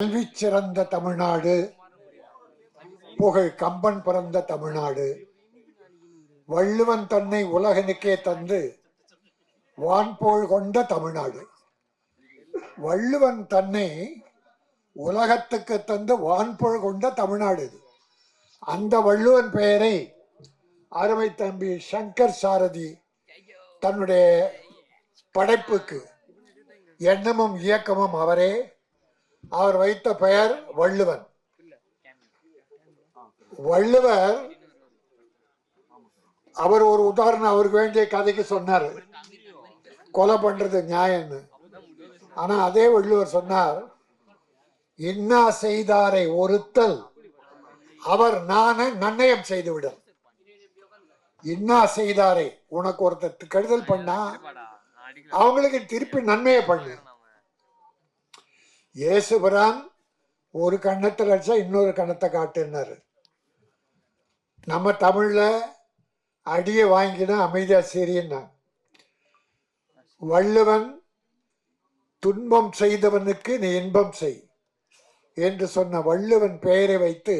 கல்வி சிறந்த தமிழ்நாடு. புகழ் கம்பன் பிறந்த தமிழ்நாடு. வள்ளுவன் தன்னை உலகனுக்கே தந்து வான்போல் கொண்ட தமிழ்நாடு. வள்ளுவன் தன்னை உலகத்துக்கு தந்து வான்போல் கொண்ட தமிழ்நாடு இது. அந்த வள்ளுவன் பெயரை அருமை தம்பி சங்கர் சாரதி தன்னுடைய படைப்புக்கு எண்ணமும் இயக்கமும் அவரே அவர் வைத்த பெயர் வள்ளுவன். வள்ளுவர் அவர் ஒரு உதாரணம் அவருக்கு வேண்டிய கதைக்கு சொன்னார். கொலை பண்றது நியாயம்னு. ஆனா அதே வள்ளுவர் சொன்னார் இன்னா செய்தாரை ஒருத்தல் அவர் நான நன்னயம் செய்து விடும் இன்னா செய்தாரை உனக்கு ஒருத்தர் கெடுதல் பண்ணா அவங்களுக்கு திருப்பி நன்மையை பண்ணு. இயேசுபிரான் ஒரு கண்ணத்தில் அடிச்சா இன்னொரு கண்ணத்தை காட்டுனாரு நம்ம தமிழில் அடியை வாங்கினா அமைதியாக சீரியன்னா வள்ளுவன் துன்பம் செய்தவனுக்கு நீ இன்பம் செய் என்று சொன்ன வள்ளுவன் பெயரை வைத்து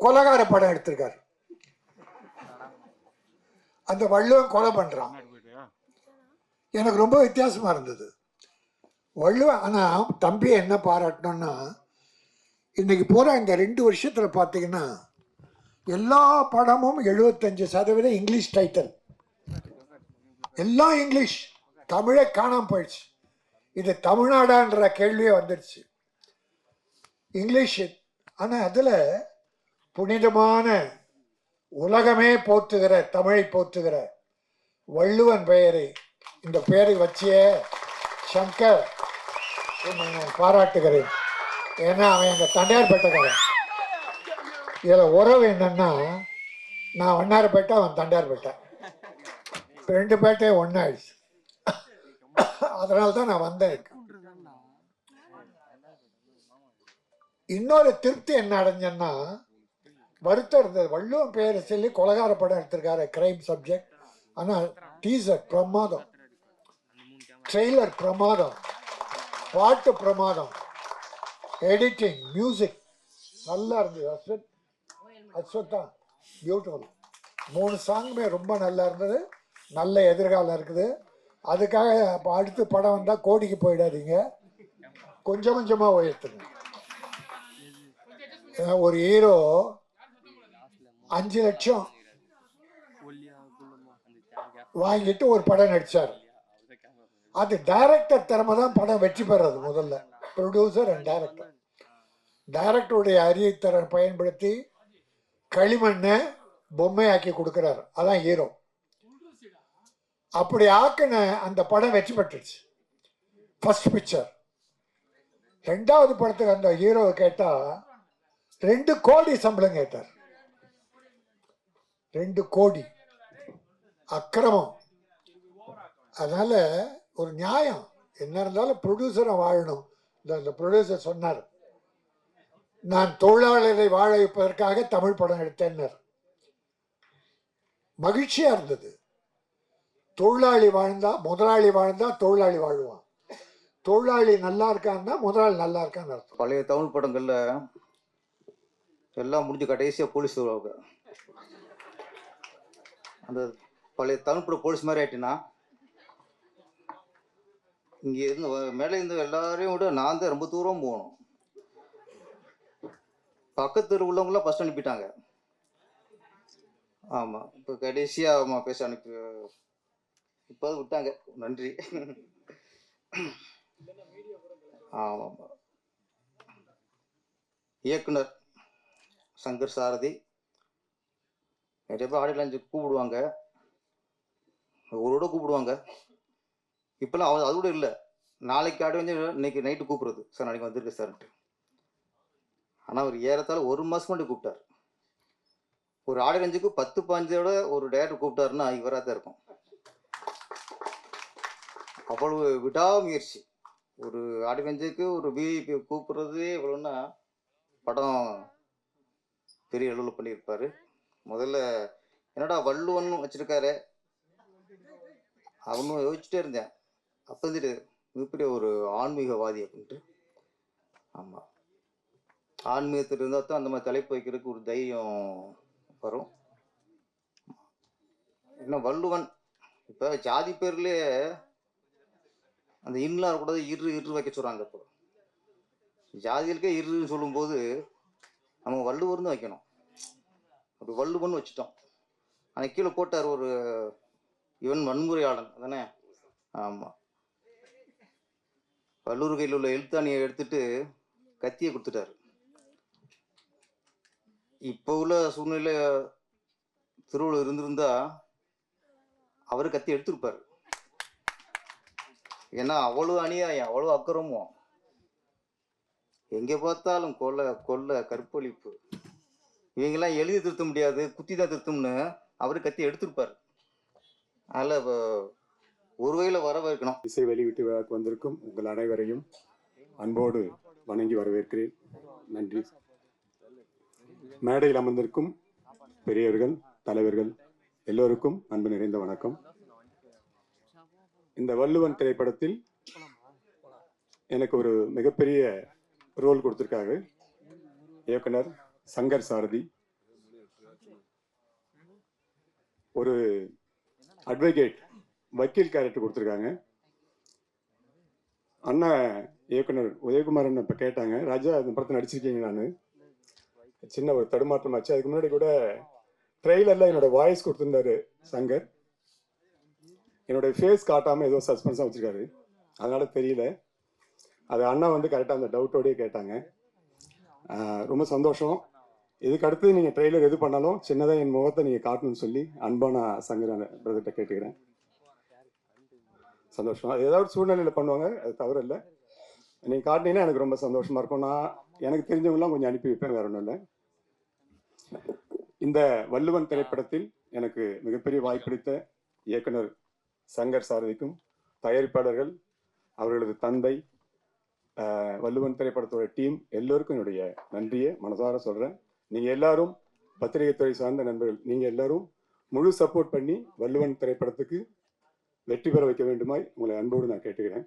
கொலகார படம் எடுத்திருக்கார். அந்த வள்ளுவன் கொலை பண்றான். எனக்கு ரொம்ப வித்தியாசமா இருந்தது. வள்ளுவன் ஆனால் தம்பியை என்ன பாராட்டணும்னா இன்றைக்கி பூரா இந்த ரெண்டு வருஷத்தில் பார்த்தீங்கன்னா எல்லா படமும் எழுபத்தஞ்சு சதவீதம் இங்கிலீஷ் டைட்டில். எல்லாம் இங்கிலீஷ் தமிழே காணாம போயிடுச்சு. இது தமிழ்நாடான்ற கேள்வியே வந்துடுச்சு. இங்கிலீஷ் ஆனால் அதில் புனிதமான உலகமே போற்றுகிற தமிழை போற்றுகிற வள்ளுவன் பெயரை இந்த பெயரை வச்சியே சங்கர் உன்னை நான் பாராட்டுகிறேன். ஏன்னா அவன் எங்கள் தண்டையார்பேட்டைக்காரன் இதில் உறவு என்னன்னா நான் வண்ணாரப்பேட்டை அவன் தண்டையார்பேட்டை ரெண்டு பேட்டையும் ஒன்றாயிடுச்சு அதனால தான் நான் வந்தேன் இன்னொரு திருப்தி என்ன அடைஞ்சேன்னா வருத்தம் இருந்தது. வள்ளுவன் பேரை சொல்லி கொலகார படம் எடுத்திருக்காரு கிரைம் சப்ஜெக்ட் ஆனால் டீசர் பிரமாதம். ட்ரெய்லர் பிரமாதம். பாட்டு பிரமாதம். எடிட்டிங் மியூசிக் நல்லா இருந்தது அஸ்வத். அஸ்வத்தா பியூட்டிஃபுல் மூணு சாங்குமே ரொம்ப நல்லா இருந்தது. நல்ல எதிர்காலம் இருக்குது. அதுக்காக இப்போ அடுத்து படம் வந்தால் கோடிக்கு போயிடாதீங்க. கொஞ்சம் கொஞ்சமாக உயர்த்துங்க ஏன்னா ஒரு ஹீரோ அஞ்சு லட்சம் வாங்கிட்டு ஒரு படம் நடிச்சார். அது டைரக்டர் திறமை தான் படம் வெற்றி பெறது முதல்ல. ப்ரொடியூசர் அண்ட் டைரக்டர் டைரக்டருடைய அறிவுத்திறன் பயன்படுத்தி களிமண்ணை பொம்மையாக்கி கொடுக்குறாரு. அதான் ஹீரோ அப்படி ஆக்கின அந்த படம் வெற்றி பெற்றுச்சு. ஃபர்ஸ்ட் பிக்சர் ரெண்டாவது படத்துக்கு அந்த ஹீரோவை கேட்டால் ரெண்டு கோடி சம்பளம் கேட்டார். ரெண்டு கோடி. அக்கிரமம். அதனால் ஒரு நியாயம். என்ன இருந்தாலும் ப்ரொடியூசரை வாழணும். இந்த அந்த ப்ரொடியூசர் சொன்னார். நான் தொழிலாளரை வாழ வைப்பதற்காக தமிழ் படம் எடுத்தேன்னார். மகிழ்ச்சியா இருந்தது. தொழிலாளி வாழ்ந்தா முதலாளி வாழ்ந்தா தொழிலாளி வாழ்வான். தொழிலாளி நல்லா இருக்கான்னா முதலாளி நல்லா இருக்கான்னு அர்த்தம். பழைய தமிழ் படங்கள்ல எல்லாம் முடிஞ்சு கடைசியா போலீஸ் வருவாங்க. அந்த பழைய தமிழ் படம் போலீஸ் மாதிரி ஆயிட்டுனா இங்கே இருந்து மேலே இருந்து எல்லாரையும் விட நான் தான் ரொம்ப தூரம் போகணும். பக்கத்து தெரு உள்ளவங்களாம் ஃபஸ்ட் அனுப்பிட்டாங்க. ஆமாம் இப்போ கடைசியாக ஆமாம் பேச அனுப்பி இப்போ விட்டாங்க. நன்றி. ஆமாம் இயக்குனர் சங்கர் சாரதி. நிறைய பேர் ஆடியோ லான்ச்சு கூப்பிடுவாங்க. ஒரு கூப்பிடுவாங்க. இப்போல்லாம் அவ அது கூட இல்லை. நாளைக்கு ஆடி வந்து இன்னைக்கு நைட்டு கூப்பிடுறது. சார் நாளைக்கு வந்திருக்கு சார்ன்ட்டு. ஆனால் அவர் ஏறத்தாழ ஒரு மாதம் மட்டும் கூப்பிட்டார். ஒரு ஆடியோ லான்ச்சுக்கு பத்து பாஞ்சோட ஒரு டேரக்டர் கூப்பிட்டாருன்னா இவராக தான் இருக்கும். அவ்வளவு விடாமுயற்சி. ஒரு ஆடியன்ஸுக்கு ஒரு விஐபி கூப்பிட்றதே இவ்வளோன்னா படம் பெரிய அளவில் பண்ணியிருப்பார். முதல்ல என்னடா வள்ளுவன் வச்சுருக்காரு? அவனும் யோசிச்சுட்டே இருந்தேன். அப்போ மிகப்பெரிய ஒரு ஆன்மீகவாதி அப்படின்ட்டு. ஆமாம் ஆன்மீகத்தில் இருந்தால் தான் அந்த மாதிரி தலைப்பு வைக்கிறதுக்கு ஒரு தைரியம் வரும். என்ன வள்ளுவன் இப்போ ஜாதி பேர்லேயே அந்த இன்னும் இருக்கக்கூடாது இரு இரு வைக்க சொல்கிறாங்க இப்போ. ஜாதிகளுக்கே இருன்னு சொல்லும்போது நம்ம வள்ளுவர்னு வைக்கணும். அப்படி வள்ளுவன் வச்சுட்டோம். ஆனால் கீழே போட்டார் ஒரு இவன் வன்முறையாளன் அதானே? ஆமாம் பல்லூர் கையில் உள்ள எழுத்தாணியை எடுத்துட்டு கத்தியை கொடுத்துட்டாரு. இப்போ உள்ள சூழ்நிலை திருவள்ளுவர் இருந்திருந்தா அவர் கத்தி எடுத்திருப்பார். ஏன்னா அவ்வளோ அநியாயம் அவ்வளோ அக்கிரமம். எங்கே பார்த்தாலும் கொலை கொள்ளை கற்பழிப்பு. இவங்கெல்லாம் எழுதி திருத்த முடியாது குத்தி தான் திருத்தம்னு அவர் கத்தி எடுத்திருப்பார். அதில் ஒரு வகையில் வரவேற்கணும். இசை வெளியீட்டு விழாக்கு வந்திருக்கும் உங்கள் அனைவரையும் அன்போடு வணங்கி வரவேற்கிறேன். நன்றி. மேடையில் அமர்ந்திருக்கும் பெரியவர்கள் தலைவர்கள் எல்லோருக்கும் அன்பு நிறைந்த வணக்கம். இந்த வள்ளுவன் திரைப்படத்தில் எனக்கு ஒரு மிகப்பெரிய ரோல் கொடுத்துருக்காரு. இயக்குனர் சங்கர் சாரதி. ஒரு அட்வொகேட் வக்கீல் கேரக்டர் கொடுத்துருக்காங்க. அண்ணா இயக்குனர் உதயகுமாரன் இப்போ கேட்டாங்க. ராஜா இந்த படத்தை நடிச்சிருக்கீங்க நான். சின்ன ஒரு தடுமாற்றம் ஆச்சு அதுக்கு முன்னாடி கூட ட்ரெய்லரில் என்னோட வாய்ஸ் கொடுத்துருந்தாரு சங்கர். என்னோட ஃபேஸ் காட்டாமல் ஏதோ சஸ்பென்ஸாக வச்சுருக்காரு. அதனால தெரியல. அது அண்ணா வந்து கரெக்டாக அந்த டவுட்டோடயே கேட்டாங்க. ரொம்ப சந்தோஷம். இதுக்கு அடுத்து நீங்கள் ட்ரெய்லர் எது பண்ணாலும் சின்னதாக என் முகத்தை நீங்கள் காட்டணும்னு சொல்லி அன்பான சங்கர் பிரதர்கிட்ட கேட்டுக்கிறேன். சந்தோஷம் அது ஏதாவது சூழ்நிலையில் பண்ணுவாங்க அது தவறு இல்லை நீங்கள் காட்டினீங்கன்னா எனக்கு ரொம்ப சந்தோஷமாக இருக்கும். நான் எனக்கு தெரிஞ்சவங்களாம் கொஞ்சம் அனுப்பி வைப்பேன் வேற ஒன்றும் இல்லை. இந்த வள்ளுவன் திரைப்படத்தில் எனக்கு மிகப்பெரிய வாய்ப்பளித்த இயக்குனர் சங்கர் சாரதிக்கும் தயாரிப்பாளர்கள் அவர்களது தந்தை வள்ளுவன் திரைப்படத்தோட டீம் எல்லோருக்கும் என்னுடைய நன்றியை மனதார சொல்கிறேன் நீங்கள் எல்லாரும் பத்திரிகை துறை சார்ந்த நண்பர்கள் நீங்கள் எல்லாரும் முழு சப்போர்ட் பண்ணி வள்ளுவன் திரைப்படத்துக்கு வெற்றி பெற வைக்க வேண்டுமாய் உங்களை அன்போடு நான் கேட்டுக்கிறேன்.